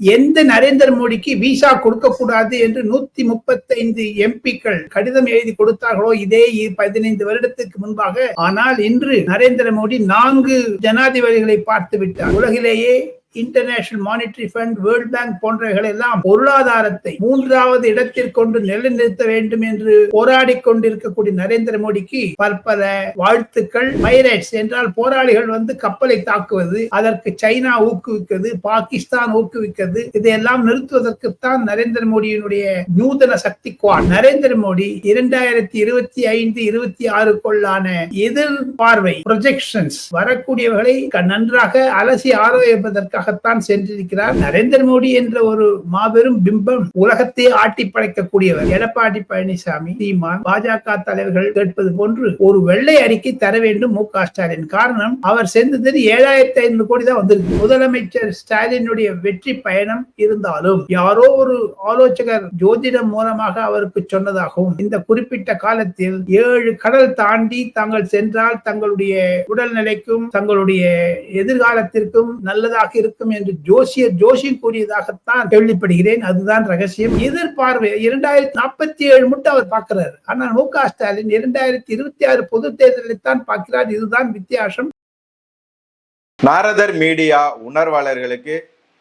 எந்த நரேந்திர மோடிக்கு விசா கொடுக்க கூடாது என்று நூத்தி முப்பத்தைந்து எம்பிக்கள் கடிதம் எழுதி கொடுத்தார்களோ இதே பதினைந்து வருடத்துக்கு முன்பாக. ஆனால் இன்று நரேந்திர மோடி நான்கு ஜனாதிபதிகளை பார்த்து விட்டார் உலகிலேயே international monetary fund world bank போன்றவைகள் எல்லாம் பொருளாதாரத்தை மூன்றாவது இடத்திற்கொண்டு நிலைநிறுத்த வேண்டும் என்று போராடி கொண்டிருக்கக்கூடிய நரேந்திர மோடிக்கு பற்பல வாழ்த்துக்கள். பைரட்ஸ் என்றால் போராளிகள் வந்து கப்பலை தாக்குவது அதற்கு சைனா ஊக்குவிக்கிறது பாகிஸ்தான் ஊக்குவிக்கிறது. இதையெல்லாம் நிறுத்துவதற்குத்தான் நரேந்திர மோடியினுடைய நூதன சக்தி குவாட் நரேந்திர மோடி இரண்டாயிரத்தி இருபத்தி ஐந்து இருபத்தி ஆறுக்குள்ளான எதிர்பார்வை ப்ரொஜெக்ஷன்ஸ் வரக்கூடியவர்களை நன்றாக அலசி ஆராய்வதற்காக அதற்காகத்தான் சென்றிருக்கிறார். நரேந்திர மோடி என்ற ஒரு மாபெரும் பிம்பம் உலகத்தை ஆட்டி படைக்கக்கூடியவர். எடப்பாடி பழனிசாமி சீமான் பாஜக தலைவர்கள் கேட்பது போன்று ஒரு வெள்ளை அறிக்கை தர வேண்டும் மு க ஸ்டாலின். காரணம் அவர் சென்றது ஏழாயிரத்தி ஐநூறு கோடி தான் வந்திருக்கு. முதலமைச்சர் ஸ்டாலினுடைய வெற்றி பயணம் இருந்தாலும் யாரோ ஒரு ஆலோசகர் ஜோதிடம் மூலமாக அவருக்கு சொன்னதாகவும் இந்த குறிப்பிட்ட காலத்தில் ஏழு கடல் தாண்டி தாங்கள் சென்றால் தங்களுடைய உடல்நிலைக்கும் தங்களுடைய எதிர்காலத்திற்கும் நல்லதாக இருக்கும் என்று ஜோசியர் ஜோஷி கூறியதாகத்தான் கேள்விப்படுகிறேன். அதுதான் ரகசியம். எதிர்பார்வை இரண்டாயிரத்தி நாற்பத்தி ஏழு மட்டும் அவர் பார்க்கிறார். ஆனால் மு க ஸ்டாலின் இரண்டாயிரத்தி இருபத்தி ஆறு பொது தேர்தலில் தான் பார்க்கிறார். இதுதான் வித்தியாசம். நாரதர் மீடியா உணர்வாளர்களுக்கு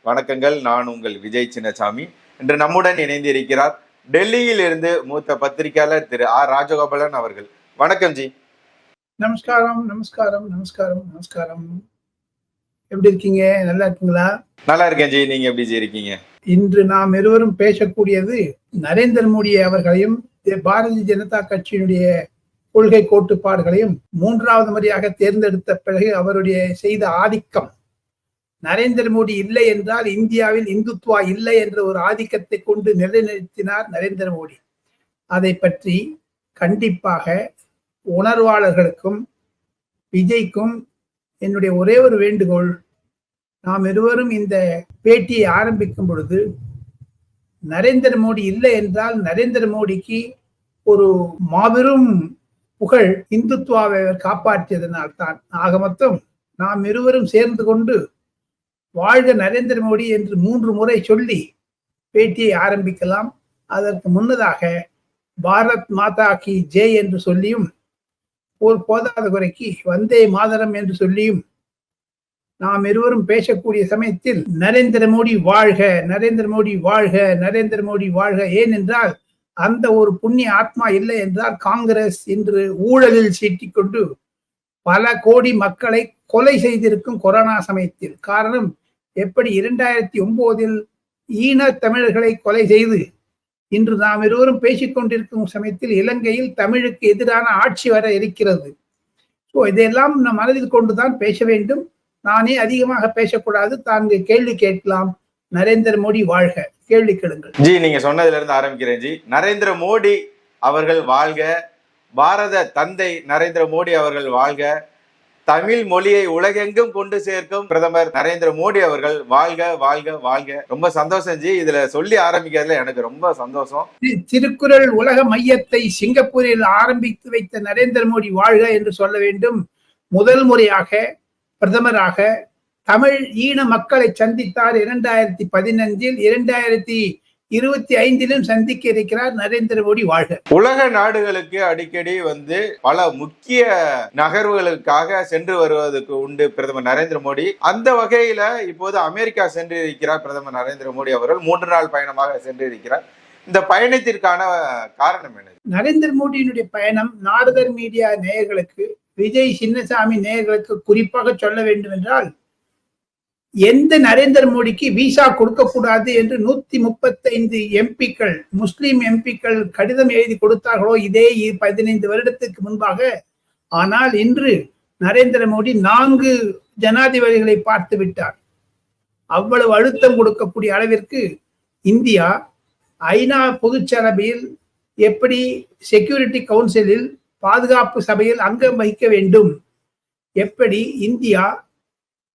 வணக்கங்கள். நான் உங்கள் விஜய் சின்னசாமி. இன்று நம்முடன் இணைந்திருக்கிறார் டெல்லியில் இருந்து மூத்த பத்திரிகையாளர் திரு ஆர் ராஜகோபாலன் அவர்கள். வணக்கம் ஜி. நமஸ்காரம் நமஸ்காரம் நமஸ்காரம் நமஸ்காரம். எப்படி இருக்கீங்க? நல்லா இருக்கீங்களா? நல்லா இருக்கேன் ஜி நீங்க எப்படி இருக்கீங்க? இன்று நாம் இருவரும் பேசக்கூடியது நரேந்திர மோடி அவர்களையும் பாரதிய ஜனதா கட்சியினுடைய கொள்கை கோட்பாடுகளையும் மூன்றாவது முறையாக தேர்ந்தெடுத்த பிறகு அவருடைய செய்த ஆதிக்கம். நரேந்திர மோடி இல்லை என்றால் இந்தியாவில் இந்துத்துவா இல்லை என்ற ஒரு ஆதிக்கத்தை கொண்டு நிலைநிறுத்தினார் நரேந்திர மோடி. அதை பற்றி கண்டிப்பாக உணர்வாளர்களுக்கும் விஜய்க்கும் என்னுடைய ஒரே ஒரு வேண்டுகோள் நாம் இருவரும் இந்த பேட்டியை ஆரம்பிக்கும் பொழுது நரேந்திர மோடி இல்லை என்றால் நரேந்திர மோடிக்கு ஒரு மாபெரும் புகழ் இந்துத்துவாவை காப்பாற்றியதனால் தான் ஆக மொத்தம் நாம் இருவரும் சேர்ந்து கொண்டு வாழ்க நரேந்திர மோடி என்று மூன்று முறை சொல்லி பேட்டியை ஆரம்பிக்கலாம். அதற்கு முன்னதாக பாரத் மாதா கி ஜெய் என்று சொல்லியும் ஒரு போதாத குறைக்கு வந்தே மாதரம் என்று சொல்லியும் நாம் இருவரும் பேசக்கூடிய சமயத்தில் நரேந்திர மோடி வாழ்க நரேந்திர மோடி வாழ்க நரேந்திர மோடி வாழ்க. ஏனென்றால் அந்த ஒரு புண்ணிய ஆத்மா இல்லை என்றால் காங்கிரஸ் இன்று ஊழலில் சீட்டிக்கொண்டு பல கோடி மக்களை கொலை செய்திருக்கும் கொரோனா சமயத்தில். காரணம் எப்படி இரண்டாயிரத்தி ஒன்பதில் ஈன தமிழர்களை கொலை செய்து இன்று நாம் இருவரும் பேசிக்கொண்டிருக்கும் சமயத்தில் இலங்கையில் தமிழுக்கு எதிரான ஆட்சி வர இருக்கிறது. ஸோ இதையெல்லாம் நம் மனதில் கொண்டுதான் பேச வேண்டும். நானே அதிகமாக பேசக்கூடாது. தான் கேள்வி கேட்கலாம். நரேந்திர மோடி வாழ்க. கேள்வி கேளுங்கள். ஜி நீங்க சொன்னதுல இருந்து ஆரம்பிக்கிறேன் ஜி. நரேந்திர மோடி அவர்கள் வாழ்க. பாரத தந்தை நரேந்திர மோடி அவர்கள் வாழ்க. தமிழ் மொழியை உலகெங்கும் கொண்டு சேர்க்கும் பிரதமர் நரேந்திர மோடி அவர்கள் வாழ்க வாழ்க வாழ்க. ரொம்ப சந்தோஷம் ஜி. இதுல சொல்லி ஆரம்பிக்கிறதுல எனக்கு ரொம்ப சந்தோஷம். திருக்குறள் உலக மையத்தை சிங்கப்பூரில் ஆரம்பித்து வைத்த நரேந்திர மோடி வாழ்க என்று சொல்ல வேண்டும். முதல் முறையாக பிரதமராக தமிழ் ஈன மக்களை சந்தித்தார் இரண்டாயிரத்தி பதினஞ்சில். இரண்டாயிரத்தி இருபத்தி ஐந்திலும் சந்திக்க இருக்கிறார் நரேந்திர மோடி வாழ்க. உலக நாடுகளுக்கு அடிக்கடி வந்து பல முக்கிய நகர்வுகளுக்காக சென்று வருவதற்கு உண்டு பிரதமர் நரேந்திர மோடி. அந்த வகையில இப்போது அமெரிக்கா சென்று இருக்கிறார் பிரதமர் நரேந்திர மோடி அவர்கள். மூன்று நாள் பயணமாக சென்று இருக்கிறார் இந்த பயணத்திற்கான காரணம் என்ன? நரேந்திர மோடியினுடைய பயணம் நாரதர் மீடியா நேயர்களுக்கு விஜய் சின்னசாமி நேயர்களுக்கு குறிப்பாக சொல்ல வேண்டும் என்றால் எந்த நரேந்திர மோடிக்கு விசா கொடுக்க கூடாது என்று நூத்தி முப்பத்தைந்து எம்பிக்கள் முஸ்லிம் எம்பிக்கள் கடிதம் எழுதி கொடுத்தார்களோ இதே பதினைந்து வருடத்துக்கு முன்பாக. ஆனால் இன்று நரேந்திர மோடி நான்கு ஜனாதிபதிகளை பார்த்து விட்டார். அவ்வளவு அழுத்தம் கொடுக்கக்கூடிய அளவிற்கு இந்தியா ஐநா பொதுச்சரபையில் எப்படி செக்யூரிட்டி கவுன்சிலில் பாதுகாப்பு சபையில் அங்கம் வகிக்க வேண்டும்? எப்படி இந்தியா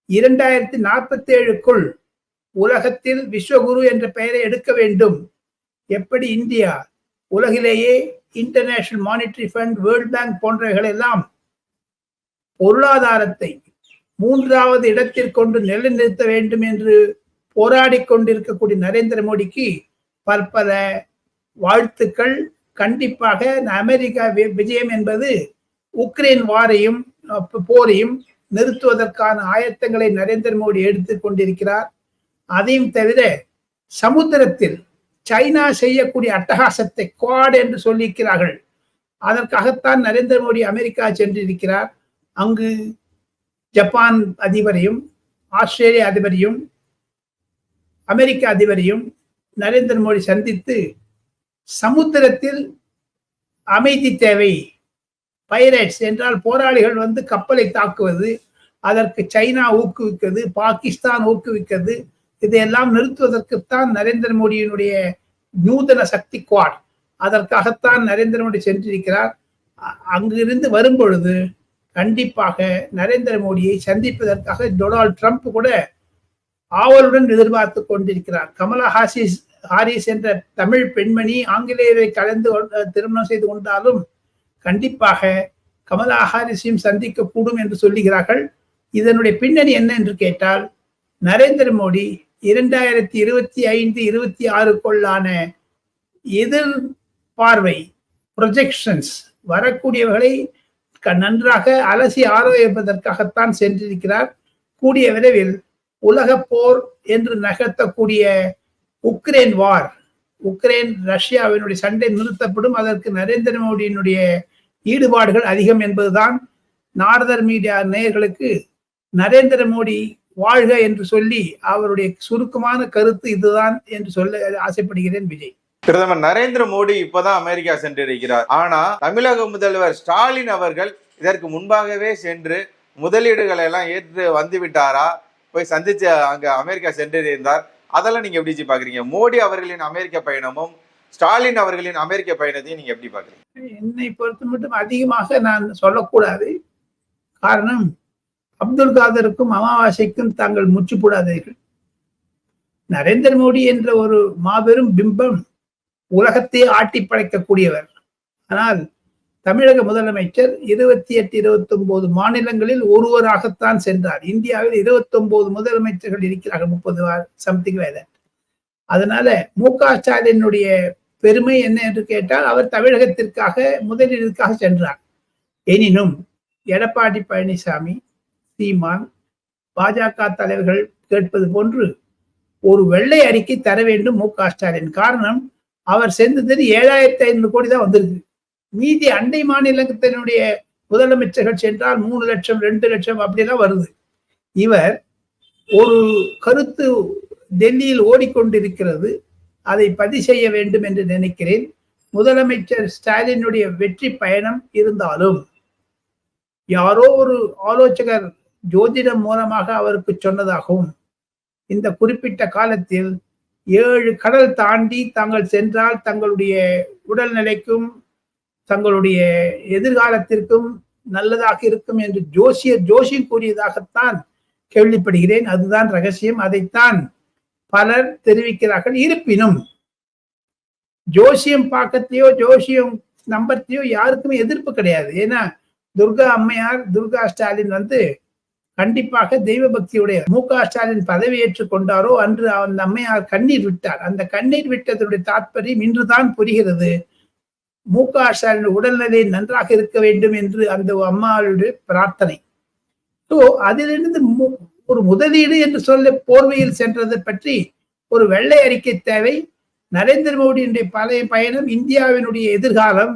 இரண்டாயிரத்தி நாற்பத்தி ஏழுக்குள் உலகத்தில் விஸ்வகுரு என்ற பெயரை எடுக்க வேண்டும். எப்படி இந்தியா? உலகிலேயே international monetary fund world bank போன்றவைகள் எல்லாம் பொருளாதாரத்தை மூன்றாவது இடத்தில் கொண்டு நிலைநிறுத்த வேண்டும் என்று போராடி கொண்டிருக்கக்கூடிய நரேந்திர மோடிக்கு பற்பல வாழ்த்துக்கள். கண்டிப்பாக அமெரிக்கா வி- விஜயம் என்பது உக்ரைன் வாரையும் போரையும் நிறுத்துவதற்கான ஆயத்தங்களை நரேந்திர மோடி எடுத்துக் கொண்டிருக்கிறார். அதையும் தவிர சமுத்திரத்தில் சைனா செய்யக்கூடிய அட்டகாசத்தை குவாட் என்று சொல்லியிருக்கிறார்கள். அதற்காகத்தான் நரேந்திர மோடி அமெரிக்கா சென்றிருக்கிறார். அங்கு ஜப்பான் அதிபரையும் ஆஸ்திரேலிய அதிபரையும் அமெரிக்க அதிபரையும் நரேந்திர மோடி சந்தித்து சமுத்திரத்தில் அமைதி தேவை பைரட்ஸ் என்றால் போராளிகள் வந்து கப்பலை தாக்குவது அதற்கு சைனா ஊக்குவிக்கிறது பாகிஸ்தான் ஊக்குவிக்கிறது இதையெல்லாம் நிறுத்துவதற்குத்தான் நரேந்திர மோடியினுடைய நூதன சக்தி குவாட். அதற்காகத்தான் நரேந்திர மோடி சென்றிருக்கிறார். அங்கிருந்து வரும் பொழுது கண்டிப்பாக நரேந்திர மோடியை சந்திப்பதற்காக டொனால்ட் ட்ரம்ப் கூட ஆவலுடன் எதிர்பார்த்து கொண்டிருக்கிறார். கமலா ஹாசிஸ் ஹாரிஸ் என்ற தமிழ் பெண்மணி ஆங்கிலேயரை கலந்து திருமணம் செய்து கொண்டாலும் கண்டிப்பாக கமலா ஹாரிஸையும் சந்திக்க கூடும் என்று சொல்லுகிறார்கள். இதனுடைய பின்னணி என்ன என்று கேட்டால் நரேந்திர மோடி இரண்டாயிரத்தி இருபத்தி ஐந்து இருபத்தி ஆறுக்குள்ளான எதிர்பார்வை ப்ரொஜெக்ஷன்ஸ் வரக்கூடியவர்களை க- நன்றாக அலசி ஆராய்வதற்காகத்தான் சென்றிருக்கிறார். கூடிய விரைவில் உலக போர் என்று நகர்த்தக்கூடிய உக்ரைன் வார் உக்ரைன் ரஷ்யாவினுடைய சண்டை நிறுத்தப்படும். அதற்கு நரேந்திர மோடியினுடைய ஈடுபாடுகள் அதிகம் என்பதுதான் நாரதர் மீடியா நேயர்களுக்கு நரேந்திர மோடி வாழ்க என்று சொல்லி அவருடைய சுருக்கமான கருத்து இதுதான் என்று சொல்ல ஆசைப்படுகிறேன் விஜய். பிரதமர் நரேந்திர மோடி இப்பதான் அமெரிக்கா சென்றிருக்கிறார். ஆனா தமிழக முதல்வர் ஸ்டாலின் அவர்கள் இதற்கு முன்பாகவே சென்று முதலீடுகளை எல்லாம் ஏற்று வந்து விட்டாரா போய் சந்திச்சு அங்க அமெரிக்கா சென்றிருந்தார். அதெல்லாம் நீங்க எப்படி ஜி பாக்குறீங்க? மோடி அவர்களின் அமெரிக்க பயணமும் ஸ்டாலின் அவர்களின் அமெரிக்க பயணத்தை நீங்க எப்படி பாக்குறீங்க என்னை பொறுத்த மட்டும் அதிகமாக நான் சொல்லக்கூடாது. காரணம் அப்துல் காதருக்கும் அமாவாசைக்கும் தாங்கள் முச்சு போடாதீர்கள் நரேந்திர மோடி என்ற ஒரு மாபெரும் பிம்பம் உலகத்தையே ஆட்டி படைக்கக்கூடியவர். ஆனால் தமிழக முதலமைச்சர் இருபத்தி எட்டு இருபத்தி ஒன்பது மாநிலங்களில் ஒருவராகத்தான் சென்றார். இந்தியாவில் இருபத்தி ஒன்பது முதலமைச்சர்கள் இருக்கிறார்கள் முப்பது சம்திங் வேதன் அதனால மு க ஸ்டாலினுடைய பெருமை என்ன என்று கேட்டால் அவர் தமிழகத்திற்காக முதலீடுக்காக சென்றார். எனினும் எடப்பாடி பழனிசாமி சீமான் பாஜக தலைவர்கள் கேட்பது போன்று ஒரு வெள்ளை அறிக்கை தர வேண்டும் மு க ஸ்டாலின். காரணம் அவர் சேர்ந்தது ஏழாயிரத்தி ஐநூறு கோடி தான் வந்திருக்கு. மீதி அண்டை மாநிலத்தினுடைய முதலமைச்சர்கள் சென்றால் மூணு லட்சம் ரெண்டு லட்சம் அப்படிலாம் வருது. இவர் ஒரு கருத்து டெல்லியில் ஓடிக்கொண்டிருக்கிறது. அதை பதிவு செய்ய வேண்டும் என்று நினைக்கிறேன். முதலமைச்சர் ஸ்டாலினுடைய வெற்றி பயணம் இருந்தாலும் யாரோ ஒரு ஆலோசகர் ஜோதிடம் மூலமாக அவருக்கு சொன்னதாகவும் இந்த குறிப்பிட்ட காலத்தில் ஏழு கடல் தாண்டி தாங்கள் சென்றால் தங்களுடைய உடல்நிலைக்கும் தங்களுடைய எதிர்காலத்திற்கும் நல்லதாக இருக்கும் என்று ஜோசியர் ஜோஷி கூறியதாகத்தான் கேள்விப்படுகிறேன். அதுதான் ரகசியம். அதைத்தான் பலர் தெரிவிக்கிறார்கள். இருப்பினும் ஜோசியம் பார்க்கத்தையோ ஜோசியம் நம்பத்தையோ யாருக்குமே எதிர்ப்பு கிடையாது. ஏன்னா துர்கா அம்மையார் துர்கா ஸ்டாலின் வந்து கண்டிப்பாக தெய்வ பக்தியுடைய மு க ஸ்டாலின் பதவியேற்றுக் கொண்டாரோ அன்று அந்த அம்மையார் கண்ணீர் விட்டார். அந்த கண்ணீர் விட்டதனுடைய தாற்பயம் இன்றுதான் புரிகிறது. மு க ஸ்டாலின் உடல்நிலை நன்றாக இருக்க வேண்டும் என்று அந்த அம்மாவுடைய பிரார்த்தனை. ஸோ அதிலிருந்து மு- ஒரு முதலீடு என்று சொல்ல போர்வையில் சென்றது பற்றி ஒரு வெள்ளை அறிக்கை தேவை. நரேந்திர மோடியினுடைய பழைய பயணம் இந்தியாவினுடைய எதிர்காலம்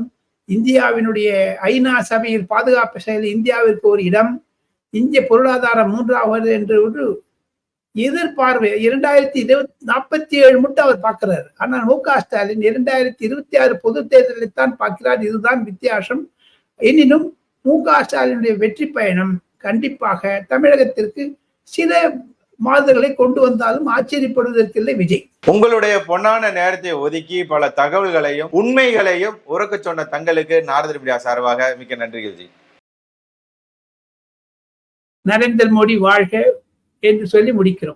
இந்தியாவினுடைய ஐநா சபையில் பாதுகாப்பு செயல் இந்தியாவிற்கு ஒரு இடம் இந்திய பொருளாதாரம் மூன்றாவது என்று ஒரு எதிர்பார்வை. இரண்டாயிரத்தி இருபத்தி நாற்பத்தி ஏழு மட்டும் அவர் பார்க்கிறார். ஆனால் மு க ஸ்டாலின் இரண்டாயிரத்தி இருபத்தி ஆறு பொது தேர்தலில் தான் பார்க்கிறார். இதுதான் வித்தியாசம். எனினும் மு க ஸ்டாலினுடைய வெற்றி பயணம் கண்டிப்பாக தமிழகத்திற்கு சில மாறுதல்களை கொண்டு வந்தாலும் ஆச்சரியப்படுவதற்கில்லை விஜய். உங்களுடைய பொன்னான நேரத்தை ஒதுக்கி பல தகவல்களையும் உண்மைகளையும் உறக்க சொன்ன தங்களுக்கு நாரதர் மீடியா சார்பாக மிக்க நன்றிகள் ஜி. நரேந்திர மோடி வாழ்க என்று சொல்லி முடிக்கிறோம்.